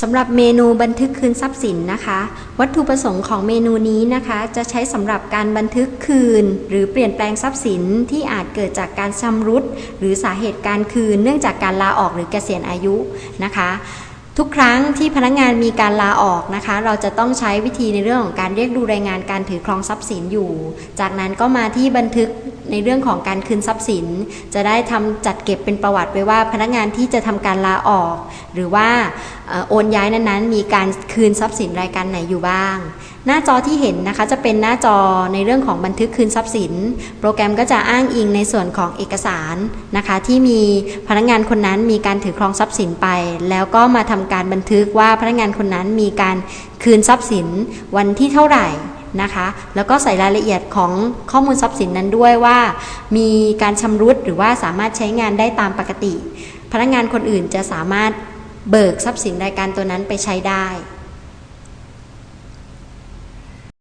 สำหรับเมนูบันทึกคืนทรัพย์สินนะคะ วัตถุประสงค์ของเมนูนี้นะคะ จะใช้สำหรับการบันทึกคืน หรือเปลี่ยนแปลงทรัพย์สินที่อาจเกิดจากการชำรุด หรือสาเหตุการคืน เนื่องจากการลาออกหรือเกษียณอายุนะคะ ทุกครั้งที่พนักงานมีการลาออกนะคะ เราจะต้องใช้วิธีในเรื่องของการเรียกดูรายงานการถือครองทรัพย์สินอยู่ จากนั้นก็มาที่บันทึก ในเรื่องของการคืนทรัพย์สิน จะได้ทำจัดเก็บเป็นประวัติไว้ว่าพนักงานที่จะทำการลาออก หรือว่าโอนย้ายนั้นๆ มีการคืนทรัพย์สินรายการไหนอยู่บ้าง หน้าจอที่เห็นนะคะจะเป็นหน้าจอในเรื่องของบันทึกคืนทรัพย์สิน โปรแกรมก็จะอ้างอิงในส่วนของเอกสารนะคะที่มีพนักงานคนนั้นมีการถือครองทรัพย์สินไป แล้วก็มาทำการบันทึกว่าพนักงานคนนั้นมีการคืนทรัพย์สินวันที่เท่าไหร่ นะคะ แล้วก็ใส่รายละเอียดของข้อมูลทรัพย์สินนั้นด้วยว่า มีการชำรุดหรือว่าสามารถใช้งานได้ตามปกติ พนักงานคนอื่นจะสามารถเบิกทรัพย์สินรายการตัวนั้นไปใช้ได้